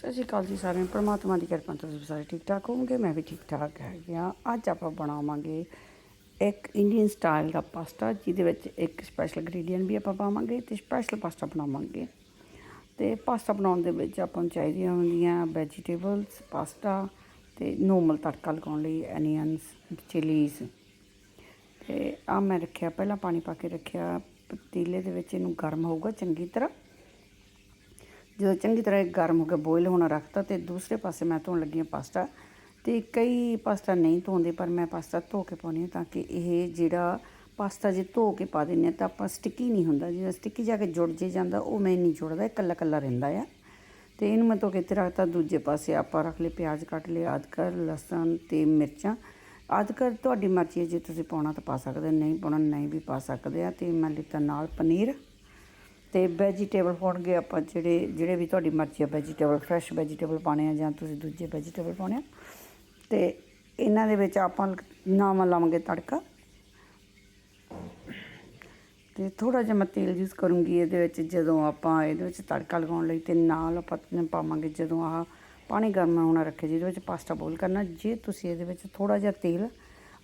ਸਤਿ ਸ਼੍ਰੀ ਅਕਾਲ ਜੀ ਸਾਰਿਆਂ ਨੂੰ। ਪਰਮਾਤਮਾ ਦੀ ਕਿਰਪਾ ਨਾਲ ਤੁਸੀਂ ਸਾਰੇ ਠੀਕ ਠਾਕ ਹੋਵੋਗੇ, ਮੈਂ ਵੀ ਠੀਕ ਠਾਕ ਹੈਗੀ ਆ ਅੱਜ ਆਪਾਂ ਬਣਾਵਾਂਗੇ ਇੱਕ ਇੰਡੀਅਨ ਸਟਾਈਲ ਦਾ ਪਾਸਤਾ ਜਿਹਦੇ ਵਿੱਚ ਇੱਕ ਸਪੈਸ਼ਲ ਇੰਗਰੀਡੀਅੰਟ ਵੀ ਆਪਾਂ ਪਾਵਾਂਗੇ ਤੇ ਸਪੈਸ਼ਲ ਪਾਸਤਾ ਬਣਾਵਾਂਗੇ। ਤੇ ਪਾਸਤਾ ਬਣਾਉਣ ਦੇ ਵਿੱਚ ਆਪਾਂ ਨੂੰ ਚਾਹੀਦੀਆਂ ਹੁੰਦੀਆਂ ਵੈਜੀਟੇਬਲਸ ਪਾਸਤਾ ਤੇ ਨੋਰਮਲ ਤੜਕਾ ਲਗਾਉਣ ਲਈ ਅਨੀਅਨਸ ਚਿਲੀਜ਼ ਤੇ ਆ ਮੈਂ ਰੱਖਿਆ, ਪਹਿਲਾਂ ਪਾਣੀ ਪਾ ਕੇ ਰੱਖਿਆ, ਪਤੀਲੇ ਦੇ ਵਿੱਚ ਇਹਨੂੰ ਗਰਮ ਹੋਊਗਾ ਚੰਗੀ ਤਰ੍ਹਾਂ। ਜਦੋਂ ਚੰਗੀ ਤਰ੍ਹਾਂ ਗਰਮ ਹੋ ਕੇ ਬੋਇਲ ਹੋਣਾ ਰੱਖਤਾ ਤੇ ਦੂਸਰੇ ਪਾਸੇ ਮੈਂ ਧੋਣ ਲੱਗੀ ਹਾਂ ਪਾਸਤਾ ਤੇ ਕਈ ਪਾਸਤਾ ਨਹੀਂ ਧੋਂਦੇ, ਪਰ ਮੈਂ ਪਾਸਤਾ ਧੋ ਕੇ ਪਾਉਂਦੀ ਹਾਂ ਤਾਂ ਕਿ ਇਹ ਜਿਹੜਾ ਪਾਸਤਾ ਜੇ ਧੋ ਕੇ ਪਾ ਦਿੰਦੇ ਹਾਂ ਤਾਂ ਆਪਾਂ ਸਟਿੱਕੀ ਨਹੀਂ ਹੁੰਦਾ। ਜਿਹੜਾ ਸਟਿੱਕੀ ਜਾ ਕੇ ਜੁੜ ਜੇ ਜਾਂਦਾ, ਉਹ ਮੈਂ ਨਹੀਂ ਜੁੜਦਾ ਇਕੱਲਾ ਇਕੱਲਾ ਰਹਿੰਦਾ ਆ। ਤੇ ਇਹਨੂੰ ਮੈਂ ਧੋ ਕੇ ਇੱਥੇ ਰੱਖਤਾ। ਦੂਜੇ ਪਾਸੇ ਆਪਾਂ ਰੱਖ ਲਏ ਪਿਆਜ਼, ਕੱਟ ਲਏ ਅਦਰਕ ਲਸਣ ਤੇ ਮਿਰਚਾਂ। ਅਦਰਕ ਤੁਹਾਡੀ ਮਰਜ਼ੀ ਹੈ, ਜੇ ਤੁਸੀਂ ਪਾਉਣਾ ਤਾਂ ਪਾ ਸਕਦੇ ਨਹੀਂ ਪਾਉਣਾ, ਨਹੀਂ ਵੀ ਪਾ ਸਕਦੇ ਆ। ਤੇ ਮੈਂ ਲਿੱਤਾ ਨਾਲ ਪਨੀਰ। ਤੇ ਵੈਜੀਟੇਬਲ ਹੋਣਗੇ ਆਪਾਂ ਜਿਹੜੇ ਜਿਹੜੇ ਵੀ ਤੁਹਾਡੀ ਮਰਜ਼ੀ ਆ ਵੈਜੀਟੇਬਲ ਫਰੈਸ਼ ਵੈਜੀਟੇਬਲ ਪਾਣੇ ਆ ਜਾਂ ਤੁਸੀਂ ਦੂਜੇ ਵੈਜੀਟੇਬਲ ਪਾਉਣੇ ਆ। ਤੇ ਇਹਨਾਂ ਦੇ ਵਿੱਚ ਆਪਾਂ ਨਾਮ ਲਾਵਾਂਗੇ ਤੜਕਾ। ਤੇ ਥੋੜਾ ਜਿਹਾ ਮੈਂ ਤੇਲ ਯੂਜ਼ ਕਰੂੰਗੀ ਇਹਦੇ ਵਿੱਚ ਜਦੋਂ ਆਪਾਂ ਇਹਦੇ ਵਿੱਚ ਤੜਕਾ ਲਗਾਉਣ ਲਈ ਤੇ ਨਾਲ ਆਪਾਂ ਪਾਵਾਂਗੇ ਜਦੋਂ ਆਹ ਪਾਣੀ ਗਰਮ ਹੋਣਾ ਰੱਖੇ, ਜਿਹਦੇ ਵਿੱਚ ਪਾਸਤਾ ਬੋਇਲ ਕਰਨਾ। ਜੇ ਤੁਸੀਂ ਇਹਦੇ ਵਿੱਚ ਥੋੜਾ ਜਿਹਾ ਤੇਲ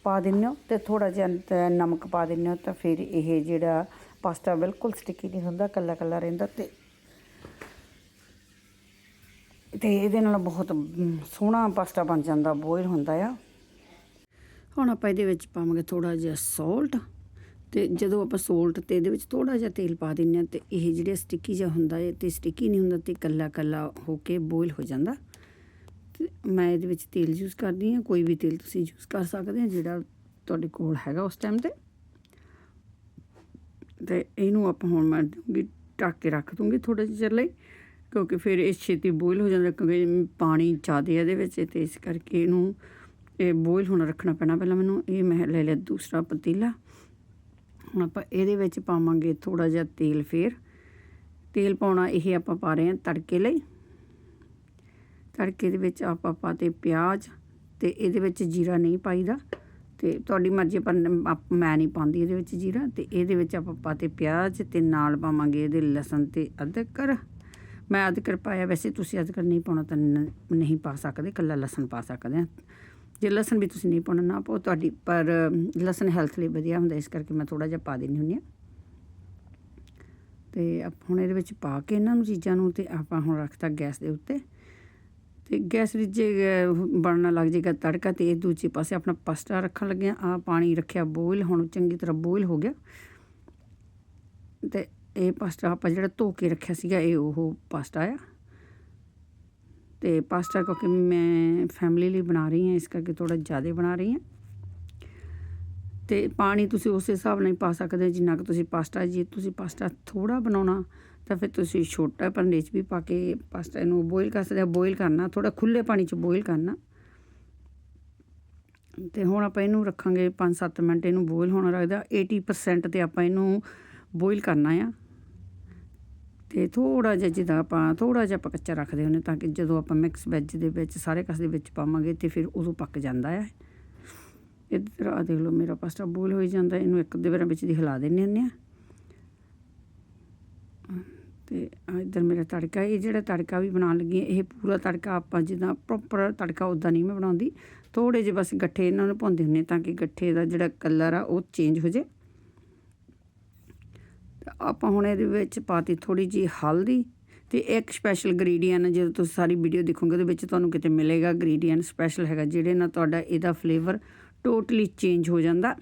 ਪਾ ਦਿੰਦੇ ਹੋ ਤੇ ਥੋੜਾ ਜਿਹਾ ਨਮਕ ਪਾ ਦਿੰਦੇ ਹੋ ਤਾਂ ਫਿਰ ਇਹ ਜਿਹੜਾ ਪਾਸਤਾ ਬਿਲਕੁਲ ਸਟਿੱਕੀ ਨਹੀਂ ਹੁੰਦਾ, ਕੱਲਾ ਕੱਲਾ ਰਹਿੰਦਾ ਤੇ ਤੇ ਇਹਦੇ ਨਾਲ ਬਹੁਤ ਸੋਹਣਾ ਪਾਸਤਾ ਬਣ ਜਾਂਦਾ ਬੋਇਲ ਹੁੰਦਾ ਆ। ਹੁਣ ਆਪਾਂ ਇਹਦੇ ਵਿੱਚ ਪਾਵਾਂਗੇ ਥੋੜਾ ਜਿਹਾ ਸਾਲਟ ਤੇ ਜਦੋਂ ਆਪਾਂ ਸਾਲਟ ਤੇ ਇਹਦੇ ਵਿੱਚ ਥੋੜਾ ਜਿਹਾ ਤੇਲ ਪਾ ਦਿੰਨੇ ਆ ਤੇ ਇਹ ਜਿਹੜੇ ਸਟਿੱਕੀ ਜਿਹਾ ਹੁੰਦਾ ਹੈ ਤੇ ਸਟਿੱਕੀ ਨਹੀਂ ਹੁੰਦਾ ਤੇ ਕੱਲਾ ਕੱਲਾ ਹੋ ਕੇ ਬੋਇਲ ਹੋ ਜਾਂਦਾ। ਤੇ ਮੈਂ ਇਹਦੇ ਵਿੱਚ ਤੇਲ ਯੂਜ਼ ਕਰਦੀ ਹਾਂ, ਕੋਈ ਵੀ ਤੇਲ ਤੁਸੀਂ ਯੂਜ਼ ਕਰ ਸਕਦੇ ਹੋ, ਜਿਹੜਾ ਤੁਹਾਡੇ ਕੋਲ ਹੈਗਾ ਉਸ ਟਾਈਮ ਤੇ। ਤੇ ਇਹਨੂੰ ਆਪਾਂ ਹੁਣ ਮੈਂ ਦੂੰਗੀ ਢੱਕ ਕੇ ਰੱਖ ਦੂੰਗੀ ਥੋੜੇ ਜਿਹੇ ਚਿਰ ਲਈ, ਕਿਉਂਕਿ ਫਿਰ ਇਹ ਛੇਤੀ ਬੋਇਲ ਹੋ ਜਾਂਦਾ ਕਿਉਂਕਿ ਪਾਣੀ ਜ਼ਿਆਦਾ ਇਹਦੇ ਵਿੱਚ ਤੇ ਇਸ ਕਰਕੇ ਇਹਨੂੰ ਇਹ ਬੋਇਲ ਹੋਣਾ ਰੱਖਣਾ ਪੈਣਾ ਪਹਿਲਾਂ ਮੈਨੂੰ, ਇਹ ਮੈਂ ਲੈ ਲਿਆ ਦੂਸਰਾ ਪਤੀਲਾ। ਹੁਣ ਆਪਾਂ ਇਹਦੇ ਵਿੱਚ ਪਾਵਾਂਗੇ ਥੋੜਾ ਜਿਹਾ ਤੇਲ ਫੇਰ। ਤੇਲ ਪਾਉਣਾ ਇਹ ਆਪਾਂ ਪਾ ਰਹੇ ਹਾਂ ਤੜਕੇ ਲਈ। ਤੜਕੇ ਦੇ ਵਿੱਚ ਆਪਾਂ ਪਾਤੇ ਪਿਆਜ਼ ਤੇ ਇਹਦੇ ਵਿੱਚ ਜੀਰਾ ਨਹੀਂ ਪਾਈਦਾ। ਤੇ ਤੁਹਾਡੀ ਮਰਜ਼ੀ ਪਰ ਮੈਂ ਨਹੀਂ ਪਾਉਂਦੀ ਇਹਦੇ ਵਿੱਚ ਜੀਰਾ, ਤੇ ਇਹਦੇ ਵਿੱਚ ਆਪਾਂ ਪਾਤੇ ਪਿਆਜ਼ ਤੇ ਨਾਲ ਪਾਵਾਂਗੇ ਇਹਦੇ ਲਸਣ ਤੇ ਅਦਰਕ। ਮੈਂ ਅਦਰਕ ਪਾਇਆ, ਵੈਸੇ ਤੁਸੀਂ ਅਦਰਕ ਨਹੀਂ ਪਾਉਣਾ ਤਾਂ ਨਹੀਂ ਪਾ ਸਕਦੇ ਕੱਲਾ ਲਸਣ ਪਾ ਸਕਦੇ ਆ। ਜੇ ਲਸਣ ਵੀ ਤੁਸੀਂ ਨਹੀਂ ਪਾਉਣਾ, ਨਾ ਪਾਓ ਤੁਹਾਡੀ, ਪਰ ਲਸਣ ਹੈਲਥ ਲਈ ਵਧੀਆ ਹੁੰਦਾ, ਇਸ ਕਰਕੇ ਮੈਂ ਥੋੜਾ ਜਿਹਾ ਪਾ ਦਿੰਦੀ ਹੁੰਦੀ ਆ। ਤੇ ਆਪਾਂ, ਹੁਣ ਇਹਦੇ ਵਿੱਚ ਪਾ ਕੇ ਇਹਨਾਂ ਨੂੰ ਚੀਜ਼ਾਂ ਨੂੰ, ਤੇ ਆਪਾਂ ਹੁਣ ਰੱਖਤਾ ਗੈਸ ਦੇ ਉੱਤੇ। ਤੇ ਗੈਸ ਵਿੱਚ ਜੇ ਬਣਨ ਲੱਗ ਜਾਏਗਾ ਤੜਕਾ ਤੇ ਇਹ ਦੂਜੇ ਪਾਸੇ ਆਪਣਾ ਪਾਸਤਾ ਰੱਖਣ ਲੱਗੇ ਆ ਪਾਣੀ ਰੱਖਿਆ ਬੋਇਲ, ਹੁਣ ਚੰਗੀ ਤਰ੍ਹਾਂ ਬੋਇਲ ਹੋ ਗਿਆ। ਤੇ ਇਹ ਪਾਸਤਾ ਆਪਾਂ ਜਿਹੜਾ ਧੋ ਕੇ ਰੱਖਿਆ ਸੀਗਾ, ਇਹ ਉਹ ਪਾਸਤਾ ਆ। ਤੇ ਪਾਸਤਾ ਕਿਉਂਕਿ ਮੈਂ ਫੈਮਿਲੀ ਲਈ ਬਣਾ ਰਹੀ ਹਾਂ, ਇਸ ਕਰਕੇ ਥੋੜਾ ਜ਼ਿਆਦਾ ਬਣਾ ਰਹੀ ਹਾਂ। ਤੇ ਪਾਣੀ ਤੁਸੀਂ ਉਸ ਹਿਸਾਬ ਨਾਲ ਹੀ ਪਾ ਸਕਦੇ ਹੋ, ਜਿੰਨਾ ਕੁ ਤੁਸੀਂ ਪਾਸਤਾ, ਜੇ ਤੁਸੀਂ ਪਾਸਤਾ ਥੋੜਾ ਬਣਾਉਣਾ, ਤਾਂ ਫਿਰ ਤੁਸੀਂ ਛੋਟਾ ਭਾਂਡੇ 'ਚ ਵੀ ਪਾ ਕੇ ਪਾਸਤਾ ਨੂੰ ਬੋਇਲ ਕਰ ਸਕਦੇ ਹੋ ਬੋਇਲ ਕਰਨਾ ਥੋੜਾ ਖੁੱਲੇ ਪਾਣੀ 'ਚ ਬੋਇਲ ਕਰਨਾ। ਤੇ ਹੁਣ ਆਪਾਂ ਇਹਨੂੰ ਰੱਖਾਂਗੇ 5-7 ਮਿੰਟ, ਇਹਨੂੰ ਬੋਇਲ ਹੋਣਾ ਰੱਖਦਾ 80% ਤੇ ਆਪਾਂ ਇਹਨੂੰ ਬੋਇਲ ਕਰਨਾ ਆ। ਤੇ ਥੋੜਾ ਜਿਹਾ ਜਿੱਦਾਂ ਆਪਾਂ ਥੋੜਾ ਜਿਹਾ ਆਪਾਂ ਕੱਚਾ ਰੱਖਦੇ ਹੁੰਦੇ ਤਾਂ ਕਿ ਜਦੋਂ ਆਪਾਂ ਮਿਕਸ ਵੈਜ ਦੇ ਵਿੱਚ, ਸਾਰੇ ਕਸ ਦੇ ਵਿੱਚ ਪਾਵਾਂਗੇ ਤੇ ਫਿਰ ਉਦੋਂ ਪੱਕ ਜਾਂਦਾ ਹੈ ਇੱਧਰ ਆ ਦੇਖ ਲਓ, ਮੇਰਾ ਪਾਸਟਾ ਬੋਲ ਹੋਈ ਜਾਂਦਾ, ਇਹਨੂੰ ਇੱਕ ਦੇ ਵਾਰ ਵਿੱਚ ਦੀ ਹਿਲਾ ਦਿੰਨੇ ਹੁੰਦੇ ਆ। ਤੇ ਇੱਧਰ ਮੇਰਾ ਤੜਕਾ, ਇਹ ਜਿਹੜਾ ਤੜਕਾ ਵੀ ਬਣਾਉਣ ਲੱਗੀ ਇਹ ਪੂਰਾ ਤੜਕਾ ਆਪਾਂ ਜਿੱਦਾਂ ਪ੍ਰੋਪਰ ਤੜਕਾ ਉਦਾਂ ਨਹੀਂ ਮੈਂ ਬਣਾਉਂਦੀ। ਥੋੜੇ ਜਿਹੇ ਬਸ ਗੱਠੇ ਇਹਨਾਂ ਨੂੰ ਭੁੰਨਦੇ ਹੁੰਦੇ ਤਾਂ ਕਿ ਗੱਠੇ ਦਾ ਜਿਹੜਾ ਕਲਰ ਆ ਉਹ ਚੇਂਜ ਹੋ ਜੇ ਆਪਾਂ ਹੁਣ ਇਹਦੇ ਵਿੱਚ ਪਾਤੀ ਥੋੜੀ ਜੀ ਹਲਦੀ ਤੇ ਇੱਕ ਸਪੈਸ਼ਲ ਇੰਗਰੀਡੀਅੰਟ ਜਦੋਂ ਤੁਸੀਂ ਸਾਰੀ ਵੀਡੀਓ ਦੇਖੋਗੇ ਉਹਦੇ ਵਿੱਚ ਤੁਹਾਨੂੰ ਕਿਤੇ ਮਿਲੇਗਾ। ਇੰਗਰੀਡੀਅੰਟ ਸਪੈਸ਼ਲ ਹੈਗਾ, ਜਿਹੜੇ ਨਾਲ ਤੁਹਾਡਾ ਇਹਦਾ ਫਲੇਵਰ ਟੋਟਲੀ ਚੇਂਜ ਹੋ ਜਾਂਦਾ।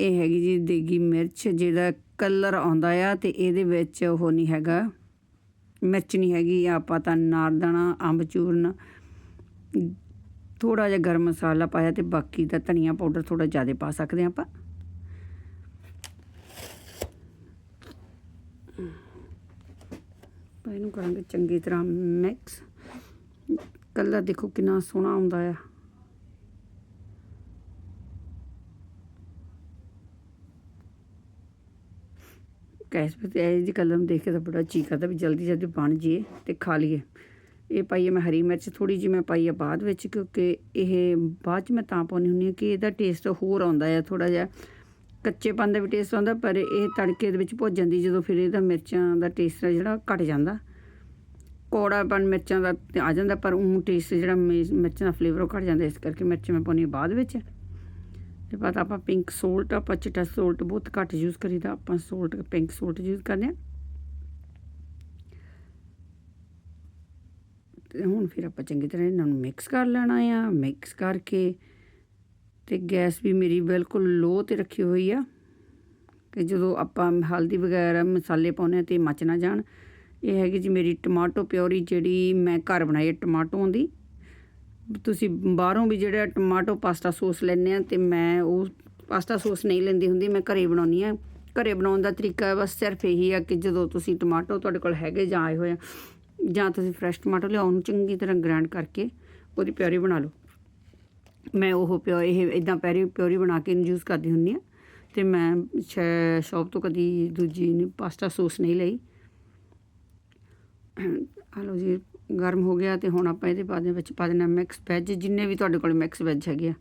ਇਹ ਹੈਗੀ ਜੀ ਦੇਗੀ ਮਿਰਚ, ਜਿਹਦਾ ਕਲਰ ਆਉਂਦਾ ਆ ਤੇ ਇਹਦੇ ਵਿੱਚ ਉਹ ਨਹੀਂ ਹੈਗਾ। ਮਿਰਚ ਨਹੀਂ ਹੈਗੀ, ਆਪਾਂ ਤਾਂ ਨਾਰਦਾਣਾ ਅੰਬ ਚੂਰਨ ਥੋੜਾ ਜਿਹਾ ਗਰਮ ਮਸਾਲਾ ਪਾਇਆ ਤੇ ਬਾਕੀ ਦਾ ਧਨੀਆ ਪਾਊਡਰ ਥੋੜਾ ਜ਼ਿਆਦਾ ਪਾ ਸਕਦੇ ਹਾਂ ਆਪਾਂ। ਆਪਾਂ ਇਹਨੂੰ ਕਰਾਂਗੇ ਚੰਗੀ ਤਰ੍ਹਾਂ ਮਿਕਸ ਕਲਰ ਦੇਖੋ ਕਿੰਨਾ ਸੋਹਣਾ ਆਉਂਦਾ ਆ। ਗੈਸ ਤੇ ਇਹ ਜੀ ਕਲਰ ਨੂੰ ਦੇਖ ਕੇ ਤਾਂ ਬੜਾ ਜੀ ਕਰਦਾ ਵੀ ਜਲਦੀ ਜਲਦੀ ਬਣ ਜੇ ਤੇ ਖਾ ਲਈਏ। ਇਹ ਪਾਈਏ ਮੈਂ ਹਰੀ ਮਿਰਚ ਥੋੜੀ ਜਿਹੀ ਮੈਂ ਪਾਈ ਆ ਬਾਅਦ ਵਿੱਚ ਕਿਉਂਕਿ ਇਹ ਬਾਅਦ ਚ ਮੈਂ ਤਾਂ ਪਾਉਣੀ ਹੁੰਦੀ ਆ ਕਿ ਇਹਦਾ ਟੇਸਟ ਹੋਰ ਆਉਂਦਾ ਆ ਥੋੜਾ ਜਿਹਾ ਕੱਚੇਪਨ ਦਾ ਵੀ ਟੇਸਟ ਆਉਂਦਾ, ਪਰ ਇਹ ਤੜਕੇ ਦੇ ਵਿੱਚ ਭੁੱਜ ਜਾਂਦੀ ਜਦੋਂ ਫਿਰ ਇਹਦਾ ਮਿਰਚਾਂ ਦਾ ਟੇਸਟ ਜਿਹੜਾ ਘਟ ਜਾਂਦਾ। ਕੌੜਾਪਨ ਮਿਰਚਾਂ ਦਾ ਤੇ ਆ ਜਾਂਦਾ, ਪਰ ਉਹ ਟੇਸਟ ਜਿਹੜਾ ਮਿ- ਮਿਰਚਾਂ ਦਾ ਫਲੇਵਰ ਉਹ ਘੱਟ ਜਾਂਦਾ, ਇਸ ਕਰਕੇ ਮਿਰਚ ਮੈਂ ਪਾਉਣੀ ਬਾਅਦ ਵਿੱਚ। ਬਾਅਦ ਆਪਾਂ ਪਿੰਕ ਸੋਲਟ ਆਪਾਂ ਚਿੱਟਾ ਸੋਲਟ ਬਹੁਤ ਘੱਟ ਯੂਜ਼ ਕਰੀਦਾ, ਆਪਾਂ ਸੋਲਟ ਪਿੰਕ ਸੋਲਟ ਯੂਜ਼ ਕਰਦੇ ਹਾਂ ਤੇ ਹੁਣ ਫਿਰ ਆਪਾਂ ਚੰਗੀ ਤਰ੍ਹਾਂ ਇਹਨਾਂ ਨੂੰ ਮਿਕਸ ਕਰ ਲੈਣਾ ਆ ਮਿਕਸ ਕਰਕੇ ਤੇ ਗੈਸ ਵੀ ਮੇਰੀ ਬਿਲਕੁਲ ਲੋ ਤੇ ਰੱਖੀ ਹੋਈ ਆ। ਕਿ ਜਦੋਂ ਆਪਾਂ ਹਲਦੀ ਵਗੈਰਾ ਮਸਾਲੇ ਪਾਉਂਦੇ ਆ ਤੇ ਮੱਚ ਨਾ ਜਾਣ, ਇਹ ਹੈਗੀ ਜੀ ਮੇਰੀ ਟਮਾਟੋ ਪਿਓਰੀ ਜਿਹੜੀ ਮੈਂ ਘਰ ਬਣਾਈ ਹੈ ਟਮਾਟੋਆਂ ਦੀ। ਤੁਸੀਂ ਬਾਹਰੋਂ ਵੀ ਜਿਹੜਾ ਟਮਾਟੋ ਪਾਸਤਾ ਸੌਸ ਲੈਂਦੇ ਆ ਤੇ ਮੈਂ ਉਹ ਪਾਸਤਾ ਸੌਸ ਨਹੀਂ ਲੈਂਦੀ ਹੁੰਦੀ, ਮੈਂ ਘਰੇ ਬਣਾਉਣੀ ਆ। ਘਰੇ ਬਣਾਉਣ ਦਾ ਤਰੀਕਾ ਬਸ ਸਿਰਫ ਇਹੀ ਆ ਕਿ ਜਦੋਂ ਤੁਸੀਂ ਟਮਾਟੋ ਤੁਹਾਡੇ ਕੋਲ ਹੈਗੇ ਜਾਂ ਆਏ ਹੋਏ ਆ, ਜਾਂ ਤੁਸੀਂ ਫਰੈਸ਼ ਟਮਾਟੋ ਲਿਆਓ, ਉਹਨੂੰ ਚੰਗੀ ਤਰ੍ਹਾਂ ਗ੍ਰਾਈਂਡ ਕਰਕੇ ਉਹਦੀ ਪਿਓਰੀ ਬਣਾ ਲਓ। ਮੈਂ ਉਹ ਪਿਓ, ਇਹ ਇਦਾਂ ਪੈਰੀ ਪਿਓਰੀ ਬਣਾ ਕੇ ਯੂਜ਼ ਕਰਦੀ ਹੁੰਦੀ ਆ ਤੇ ਮੈਂ ਸ਼ਾਪ ਤੋਂ ਕਦੀ ਦੂਜੀ ਪਾਸਤਾ ਸੌਸ ਨਹੀਂ ਲਈ। ਆ ਜੀ ਗਰਮ ਹੋ ਗਿਆ ਤੇ ਹੁਣ ਆਪਾਂ ਇਹਦੇ ਬਾਅਦ ਦੇ ਵਿੱਚ ਪਾ ਦੇਣਾ ਮਿਕਸ ਵੈਜ ਜਿੰਨੇ ਵੀ ਤੁਹਾਡੇ ਕੋਲ ਮਿਕਸ ਵੈਜ ਹੈਗੇ ਆ।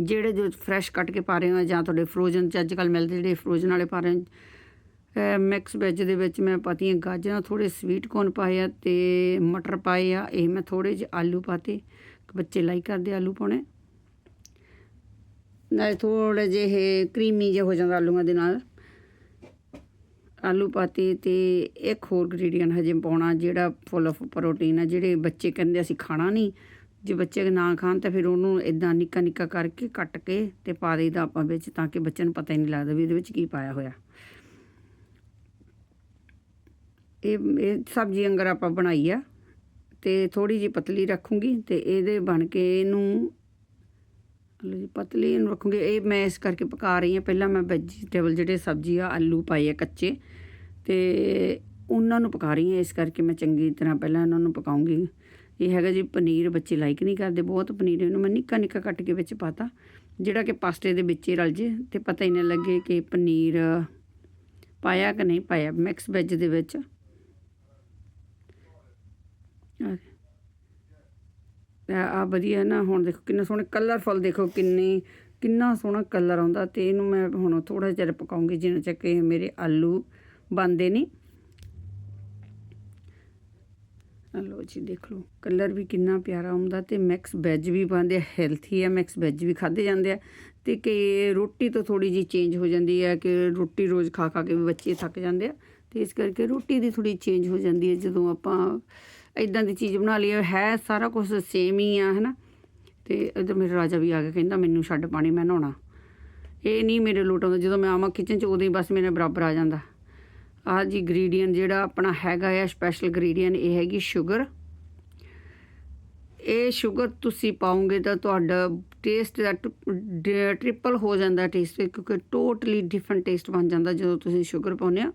ਜਿਹੜੇ ਜੋ ਫਰੈਸ਼ ਕੱਟ ਕੇ ਪਾ ਰਹੇ ਹੋ ਜਾਂ ਤੁਹਾਡੇ ਫਰੋਜ਼ਨ ਚ ਅੱਜ ਕੱਲ ਮਿਲਦੇ ਜਿਹੜੇ ਫਰੋਜ਼ਨ ਵਾਲੇ ਪਾ ਰਹੇ ਮਿਕਸ ਵੈਜ ਦੇ ਵਿੱਚ ਮੈਂ ਪਾਤੀਆਂ ਗਾਜਰਾਂ ਥੋੜੇ ਸਵੀਟ ਕੋਰਨ ਪਾਏ ਆ ਤੇ ਮਟਰ ਪਾਏ ਆ, ਇਹ ਮੈਂ ਥੋੜੇ ਜਿਹੇ ਆਲੂ ਪਾਤੇ। ਬੱਚੇ ਲਾਈਕ ਕਰਦੇ ਆਲੂ ਪਾਉਣੇ। ਨਾਲੇ ਥੋੜੇ ਜਿਹੇ ਕਰੀਮੀ ਜਿਹਾ ਹੋ ਜਾਂਦਾ ਆਲੂਆਂ ਦੇ ਨਾਲ। ਆਲੂ ਪਾਤੇ ਤੇ ਇੱਕ ਹੋਰ ਗ੍ਰੇਡੀਐਂਟ ਹਜੇ ਪਾਉਣਾ, ਜਿਹੜਾ ਫੁੱਲ ਆਫ ਪ੍ਰੋਟੀਨ ਆ, ਜਿਹੜੇ ਬੱਚੇ ਕਹਿੰਦੇ ਅਸੀਂ ਖਾਣਾ ਨਹੀਂ। ਜੇ ਬੱਚੇ ਨਾ ਖਾਣ ਤਾਂ ਫਿਰ ਉਹਨੂੰ ਇਦਾਂ ਨਿੱਕਾ ਨਿੱਕਾ ਕਰਕੇ ਕੱਟ ਕੇ ਤੇ ਪਾ ਦੇਈਦਾ ਆਪਾਂ ਵਿੱਚ, ਤਾਂ ਕਿ ਬੱਚੇ ਨੂੰ ਪਤਾ ਹੀ ਨਹੀਂ ਲੱਗਦਾ ਵੀ ਇਹਦੇ ਵਿੱਚ ਕੀ ਪਾਇਆ ਹੋਇਆ। ਇਹ ਇਹ ਸਬਜ਼ੀ ਅੰਗਰ ਆਪਾਂ ਬਣਾਈ ਆ ਤੇ ਥੋੜੀ ਜਿਹੀ ਪਤਲੀ ਰੱਖੂੰਗੀ ਤੇ ਇਹਦੇ ਬਣ ਕੇ ਇਹਨੂੰ ਲਓ ਜੀ, ਪਤਲੀ ਇਹਨੂੰ ਰੱਖੂੰਗੀ। ਇਹ ਮੈਂ ਇਸ ਕਰਕੇ ਪਕਾ ਰਹੀ ਹਾਂ। ਪਹਿਲਾਂ ਮੈਂ ਵੈਜੀਟੇਬਲ ਜਿਹੜੇ ਸਬਜ਼ੀ ਆ, ਆਲੂ ਪਾਏ ਆ ਕੱਚੇ, ਤੇ ਉਹਨਾਂ ਨੂੰ ਪਕਾ ਰਹੀ ਹਾਂ। ਇਸ ਕਰਕੇ ਮੈਂ ਚੰਗੀ ਤਰ੍ਹਾਂ ਪਹਿਲਾਂ ਇਹਨਾਂ ਨੂੰ ਪਕਾਉਂਗੀ। ਇਹ ਹੈਗਾ ਜੀ, ਪਨੀਰ ਬੱਚੇ ਲਾਈਕ ਨਹੀਂ ਕਰਦੇ, ਬਹੁਤ ਪਨੀਰ ਇਹਨੂੰ ਮੈਂ ਨਿੱਕਾ ਨਿੱਕਾ ਕੱਟ ਕੇ ਵਿੱਚ ਪਾਤਾ। ਜਿਹੜਾ ਕਿ ਪਾਸਤੇ ਦੇ ਵਿੱਚ ਹੀ ਰਲ ਜੇ, ਤੇ ਪਤਾ ਹੀ ਨਾ ਲੱਗੇ ਕਿ ਪਨੀਰ ਪਾਇਆ ਕਿ ਨਹੀਂ ਪਾਇਆ। ਮਿਕਸ ਵੈਜ ਦੇ ਵਿੱਚ। ਆ ਵਧੀਆ ਨਾ, ਹੁਣ ਦੇਖੋ ਕਿੰਨਾ ਸੋਹਣਾ ਕਲਰਫੁਲ ਦੇਖੋ ਕਿੰਨੀ, ਕਿੰਨਾ ਸੋਹਣਾ ਕਲਰ ਆਉਂਦਾ ਤੇ ਇਹਨੂੰ ਮੈਂ ਹੁਣ ਥੋੜਾ ਜਿਹਾ ਪਕਾਉਂਗੀ ਜਿੰਨਾ ਚੱਕ ਇਹ ਮੇਰੇ ਆਲੂ ਬੰਦੇ ਨਹੀਂ ਲਓ ਜੀ, ਦੇਖ ਲਓ ਕਲਰ ਵੀ ਕਿੰਨਾ ਪਿਆਰਾ ਆਉਂਦਾ ਤੇ ਮਿਕਸ ਵੈਜ ਵੀ ਪਾਉਂਦੇ ਆ ਹੈਲਥੀ ਆ ਮਿਕਸ ਵੈਜ ਵੀ ਖਾਦੇ ਜਾਂਦੇ ਆ। ਤੇ ਕਿ ਰੋਟੀ ਤੋਂ ਥੋੜੀ ਜੀ ਚੇਂਜ ਹੋ ਜਾਂਦੀ ਹੈ ਕਿ ਰੋਟੀ ਰੋਜ਼ ਖਾ ਖਾ ਕੇ ਵੀ ਬੱਚੇ ਥੱਕ ਜਾਂਦੇ ਆ। ਤੇ ਇਸ ਕਰਕੇ ਰੋਟੀ ਦੀ ਥੋੜੀ ਚੇਂਜ ਹੋ ਜਾਂਦੀ ਹੈ ਜਦੋਂ ਆਪਾਂ ਇਦਾਂ ਦੀ ਚੀਜ਼ ਬਣਾ ਲਈ, ਹੈ ਸਾਰਾ ਕੁਝ ਸੇਮ ਹੀ ਆ, ਹਨਾ? ਤੇ ਇਧਰ ਮੇਰਾ ਰਾਜਾ ਵੀ ਆ ਗਿਆ, ਕਹਿੰਦਾ ਮੈਨੂੰ ਛੱਡ ਪਾਣੀ, ਮੈਂ ਨਹਾਉਣਾ। ਇਹ ਨਹੀਂ ਮੇਰੇ ਲੋਟ ਆਉਂਦਾ, ਜਦੋਂ ਮੈਂ ਆਵਾਂ ਕਿਚਨ 'ਚ, ਉਦੋਂ ਹੀ ਬਸ ਮੇਰੇ ਬਰਾਬਰ ਆ ਜਾਂਦਾ। ਆਹ ਜੀ ਗ੍ਰੀਡੀਐਂਟ ਜਿਹੜਾ ਆਪਣਾ ਹੈਗਾ ਆ ਸਪੈਸ਼ਲ ਗ੍ਰੀਡੀਐਂਟ ਇਹ ਹੈਗੀ ਸ਼ੂਗਰ ਇਹ ਸ਼ੂਗਰ ਤੁਸੀਂ ਪਾਉਂਗੇ ਤਾਂ ਤੁਹਾਡਾ ਟੇਸਟ ਦਾ ਟ੍ਰਿਪਲ ਹੋ ਜਾਂਦਾ ਟੇਸਟ ਕਿਉਂਕਿ ਟੋਟਲੀ ਡਿਫਰੈਂਟ ਟੇਸਟ ਬਣ ਜਾਂਦਾ ਜਦੋਂ ਤੁਸੀਂ ਸ਼ੂਗਰ ਪਾਉਂਦੇ ਆ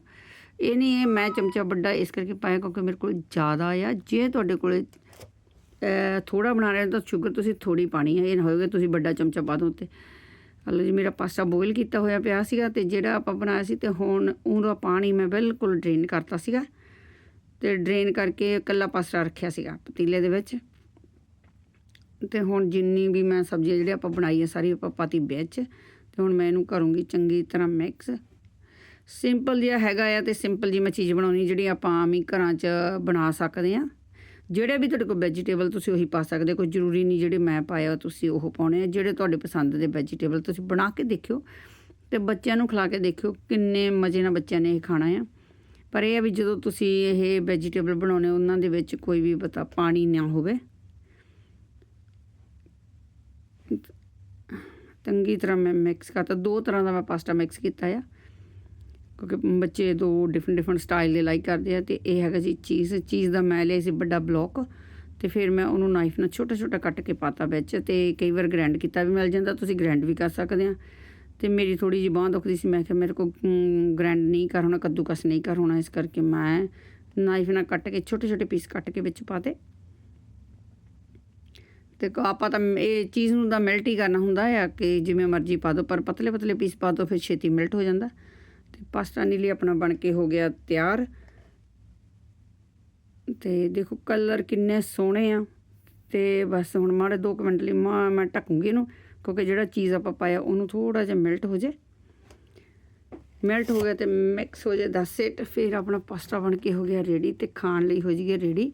ਇਹ ਨਹੀਂ ਇਹ ਮੈਂ ਚਮਚਾ ਵੱਡਾ ਇਸ ਕਰਕੇ ਪਾਇਆ ਕਿਉਂਕਿ ਮੇਰੇ ਕੋਲ ਜ਼ਿਆਦਾ ਆ। ਜੇ ਤੁਹਾਡੇ ਕੋਲ ਥੋੜਾ ਬਣਾ ਰਹੇ ਹੋ ਤਾਂ ਸ਼ੂਗਰ ਤੁਸੀਂ ਥੋੜੀ ਪਾਣੀ ਹੈ। ਇਹ ਨਾ ਹੋਏਗਾ ਤੁਸੀਂ ਵੱਡਾ ਚਮਚਾ ਪਾ ਦੋ ਤੇ। ਹਲੋ ਜੀ ਮੇਰਾ ਪਾਸਤਾ ਬੋਇਲ ਕੀਤਾ ਹੋਇਆ ਪਿਆ ਸੀਗਾ ਤੇ ਜਿਹੜਾ ਆਪਾਂ ਬਣਾਇਆ ਸੀ ਤੇ ਹੁਣ ਉਹਦਾ ਪਾਣੀ ਮੈਂ ਬਿਲਕੁਲ ਡਰੇਨ ਕਰਤਾ ਸੀਗਾ। ਤੇ ਡਰੇਨ ਕਰਕੇ ਇਕੱਲਾ ਪਾਸਤਾ ਰੱਖਿਆ ਸੀਗਾ ਪਤੀਲੇ ਦੇ ਵਿੱਚ। ਤੇ ਹੁਣ ਜਿੰਨੀ ਵੀ ਮੈਂ ਸਬਜ਼ੀ ਜਿਹੜੀ ਆਪਾਂ ਬਣਾਈ ਹੈ ਸਾਰੀ ਆਪਾਂ ਪਾਤੀ ਵਿੱਚ। ਤੇ ਹੁਣ ਮੈਂ ਇਹਨੂੰ ਕਰੂੰਗੀ ਚੰਗੀ ਤਰ੍ਹਾਂ ਮਿਕਸ ਸਿੰਪਲ ਜਿਹਾ ਹੈਗਾ ਆ ਤੇ ਸਿੰਪਲ ਜੀ ਮੈਂ ਚੀਜ਼ ਬਣਾਉਣੀ, ਜਿਹੜੀ ਆਪਾਂ ਆਮ ਹੀ ਘਰਾਂ 'ਚ ਬਣਾ ਸਕਦੇ ਆ ਜਿਹੜੇ ਵੀ ਤੁਹਾਡੇ ਕੋਲ ਵੈਜੀਟੇਬਲ ਤੁਸੀਂ ਉਹੀ ਪਾ ਸਕਦੇ ਕੋਈ ਜ਼ਰੂਰੀ ਨਹੀਂ ਜਿਹੜੇ ਮੈਂ ਪਾਇਆ ਤੁਸੀਂ ਉਹ ਪਾਉਣੇ ਆ। ਜਿਹੜੇ ਤੁਹਾਡੇ ਪਸੰਦ ਦੇ ਵੈਜੀਟੇਬਲ ਤੁਸੀਂ ਬਣਾ ਕੇ ਦੇਖਿਓ ਤੇ ਬੱਚਿਆਂ ਨੂੰ ਖਿਲਾ ਕੇ ਦੇਖਿਓ ਕਿੰਨੇ ਮਜ਼ੇ ਨਾਲ ਬੱਚਿਆਂ ਨੇ ਇਹ ਖਾਣਾ ਆ। ਪਰ ਇਹ ਆ ਵੀ ਜਦੋਂ ਤੁਸੀਂ ਇਹ ਵੈਜੀਟੇਬਲ ਬਣਾਉਣੇ, ਉਹਨਾਂ ਦੇ ਵਿੱਚ ਕੋਈ ਵੀ ਪਤਾ ਪਾਣੀ ਨਾ ਹੋਵੇ। ਚੰਗੀ ਤਰ੍ਹਾਂ ਮੈਂ ਮਿਕਸ ਕਰਤਾ। ਦੋ ਤਰ੍ਹਾਂ ਦਾ ਮੈਂ ਪਾਸਤਾ ਮਿਕਸ ਕੀਤਾ ਆ। ਕਿਉਂਕਿ ਬੱਚੇ ਦੋ ਡਿਫਰੈਂਟ ਡਿਫਰੈਂਟ ਸਟਾਈਲ ਦੇ ਲਾਈਕ ਕਰਦੇ ਆ ਤੇ ਇਹ ਹੈਗਾ ਜੀ ਚੀਜ਼ ਚੀਜ਼ ਦਾ ਮੈਂ ਲਿਆ ਸੀ ਵੱਡਾ ਬਲੌਕ ਤੇ ਫਿਰ ਮੈਂ ਉਹਨੂੰ ਨਾਈਫ ਨਾਲ ਛੋਟਾ ਛੋਟਾ ਕੱਟ ਕੇ ਪਾਤਾ ਵਿੱਚ ਤੇ ਕਈ ਵਾਰ ਗ੍ਰੈਂਡ ਕੀਤਾ ਵੀ ਮਿਲ ਜਾਂਦਾ, ਤੁਸੀਂ ਗ੍ਰੈਂਡ ਵੀ ਕਰ ਸਕਦੇ ਆ। ਤੇ ਮੇਰੀ ਥੋੜੀ ਜਿਹੀ ਬਾਂਹ ਦੁਖਦੀ ਸੀ, ਮੈਂ ਕਿਹਾ ਮੇਰੇ ਕੋ ਗ੍ਰੈਂਡ ਨਹੀਂ ਕਰ ਹੋਣਾ, ਕੱਦੂਕਸ ਨਹੀਂ ਕਰ ਹੋਣਾ, ਇਸ ਕਰਕੇ ਮੈਂ ਨਾਈਫ ਨਾਲ ਕੱਟ ਕੇ ਛੋਟੇ ਛੋਟੇ ਪੀਸ ਕੱਟ ਕੇ ਵਿੱਚ ਪਾਤੇ ਤੇ। ਆਪਾਂ ਤਾਂ ਇਹ ਚੀਜ਼ ਨੂੰ ਤਾਂ ਮੈਲਟ ਹੀ ਕਰਨਾ ਹੁੰਦਾ ਆ ਕਿ ਜਿਵੇਂ ਮਰਜ਼ੀ ਪਾ ਦਿਓ ਪਰ ਪਤਲੇ ਪਤਲੇ ਪੀਸ ਪਾ ਦਿਓ ਫਿਰ ਛੇਤੀ ਮੈਲਟ ਹੋ ਜਾਂਦਾ। ਪਾਸਤਾ ਨੀਲੀ ਆਪਣਾ ਬਣ ਕੇ ਹੋ ਗਿਆ ਤਿਆਰ। ਤੇ ਦੇਖੋ ਕਲਰ ਕਿੰਨੇ ਸੋਹਣੇ ਆ। ਤੇ ਬਸ ਹੁਣ ਮਾੜੇ 2 ਮਿੰਟ ਲਈ ਮੈਂ ਮੈਂ ਢੱਕੂਗੀ ਇਹਨੂੰ, ਕਿਉਂਕਿ ਜਿਹੜਾ ਚੀਜ਼ ਆਪਾਂ ਪਾਇਆ ਉਹਨੂੰ ਥੋੜਾ ਜਿਹਾ ਮੈਲਟ ਹੋ ਜੇ। ਮੈਲਟ ਹੋ ਗਿਆ ਤੇ ਮਿਕਸ ਹੋ ਜਾਏ ਦਸ ਇਟ ਫਿਰ ਆਪਣਾ ਪਾਸਤਾ ਬਣ ਕੇ ਹੋ ਗਿਆ ਰੈਡੀ ਤੇ ਖਾਣ ਲਈ ਹੋ ਜੀਏ ਰੈਡੀ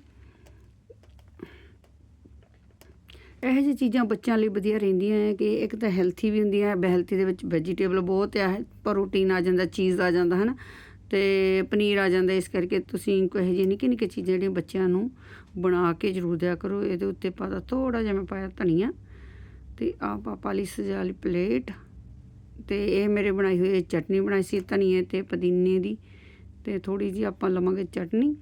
ਇਹੋ ਜਿਹੀ ਚੀਜ਼ਾਂ ਬੱਚਿਆਂ ਲਈ ਵਧੀਆ ਰਹਿੰਦੀਆਂ ਹੈ ਕਿ ਇੱਕ ਤਾਂ ਹੈਲਥੀ ਵੀ ਹੁੰਦੀਆਂ ਹੈ ਹੈਲਥੀ ਦੇ ਵਿੱਚ ਵੈਜੀਟੇਬਲ ਬਹੁਤ ਆ ਪ੍ਰੋਟੀਨ ਆ ਜਾਂਦਾ ਚੀਜ਼ ਆ ਜਾਂਦਾ ਹੈ ਨਾ ਤੇ ਪਨੀਰ ਆ ਜਾਂਦਾ, ਇਸ ਕਰਕੇ ਤੁਸੀਂ ਕੋਈ ਇਹੋ ਜਿਹੀ ਨਿੱਕੀ ਨਿੱਕੀ ਚੀਜ਼ਾਂ ਜਿਹੜੀਆਂ ਬੱਚਿਆਂ ਨੂੰ ਬਣਾ ਕੇ ਜ਼ਰੂਰ ਦਿਆ ਕਰੋ। ਇਹਦੇ ਉੱਤੇ ਪਾਦਾ ਥੋੜਾ ਜਿਹਾ ਮੈਂ ਪਾਇਆ ਧਨੀਆ ਤੇ ਆਪ ਪਾ ਲਈ ਸਜਾ ਲਈ ਪਲੇਟ ਤੇ ਇਹ ਮੇਰੇ ਬਣਾਈ ਹੋਈ ਚਟਨੀ ਬਣਾਈ ਸੀ ਧਨੀਏ ਤੇ ਪੁਦੀਨੇ ਦੀ ਤੇ ਥੋੜੀ ਜੀ ਆਪਾਂ ਲਵਾਂਗੇ ਚਟਨੀ।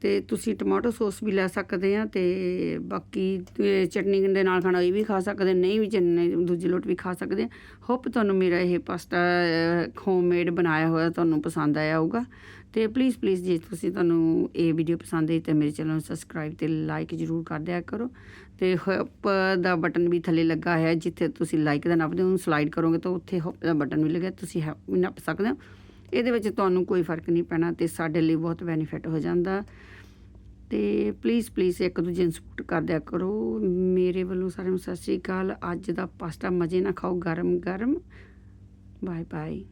ਤੇ ਤੁਸੀਂ ਟਮਾਟੋ ਸੌਸ ਵੀ ਲੈ ਸਕਦੇ ਆ ਤੇ ਬਾਕੀ ਚਟਨੀ ਦੇ ਨਾਲ ਖਾਣਾ ਇਹ ਵੀ ਖਾ ਸਕਦੇ ਨਹੀਂ ਵੀ ਚੰਨੇ ਦੂਜੇ ਲੋਟ ਵੀ ਖਾ ਸਕਦੇ ਆ। ਹੋਪ ਤੁਹਾਨੂੰ ਮੇਰਾ ਇਹ ਪਾਸਤਾ ਹੋਮਮੇਡ ਬਣਾਇਆ ਹੋਇਆ ਤੁਹਾਨੂੰ ਪਸੰਦ ਆਇਆ ਹੋਊਗਾ। ਤੇ ਪਲੀਜ਼ ਪਲੀਜ਼ ਜੇ ਤੁਸੀਂ ਤੁਹਾਨੂੰ ਇਹ ਵੀਡੀਓ ਪਸੰਦ ਆਈ ਤਾਂ ਮੇਰੇ ਚੈਨਲ ਨੂੰ ਸਬਸਕ੍ਰਾਈਬ ਤੇ ਲਾਈਕ ਜਰੂਰ ਕਰ ਦਿਆ ਕਰੋ। ਤੇ ਹੋਪ ਦਾ ਬਟਨ ਵੀ ਥੱਲੇ ਲੱਗਾ ਹੈ ਜਿੱਥੇ ਤੁਸੀਂ ਲਾਈਕ ਦਾ ਨੱਪਦੇ ਹੋ ਸਲਾਈਡ ਕਰੋਗੇ ਤਾਂ ਉੱਥੇ ਹੋਪ ਦਾ ਬਟਨ ਵੀ ਲੱਗਿਆ, ਤੁਸੀਂ help ਵੀ ਨੱਪ ਸਕਦੇ ਹੋ। ਇਹਦੇ ਵਿੱਚ ਤੁਹਾਨੂੰ ਕੋਈ ਫ਼ਰਕ ਨਹੀਂ ਪੈਣਾ ਤੇ ਸਾਡੇ ਲਈ ਬਹੁਤ ਬੈਨੀਫਿਟ ਹੋ ਜਾਂਦਾ। ਤੇ ਪਲੀਜ਼ ਪਲੀਜ਼ ਇੱਕ ਦੂਜੇ ਨੂੰ ਸਪੋਰਟ ਕਰਦਿਆ ਕਰੋ। ਮੇਰੇ ਵੱਲੋਂ ਸਾਰਿਆਂ ਨੂੰ ਸਤਿ ਸ਼੍ਰੀ ਅਕਾਲ। ਅੱਜ ਦਾ ਪਾਸਤਾ ਮਜ਼ੇ ਨਾਲ ਖਾਓ। ਗਰਮ ਗਰਮ ਬਾਏ ਬਾਏ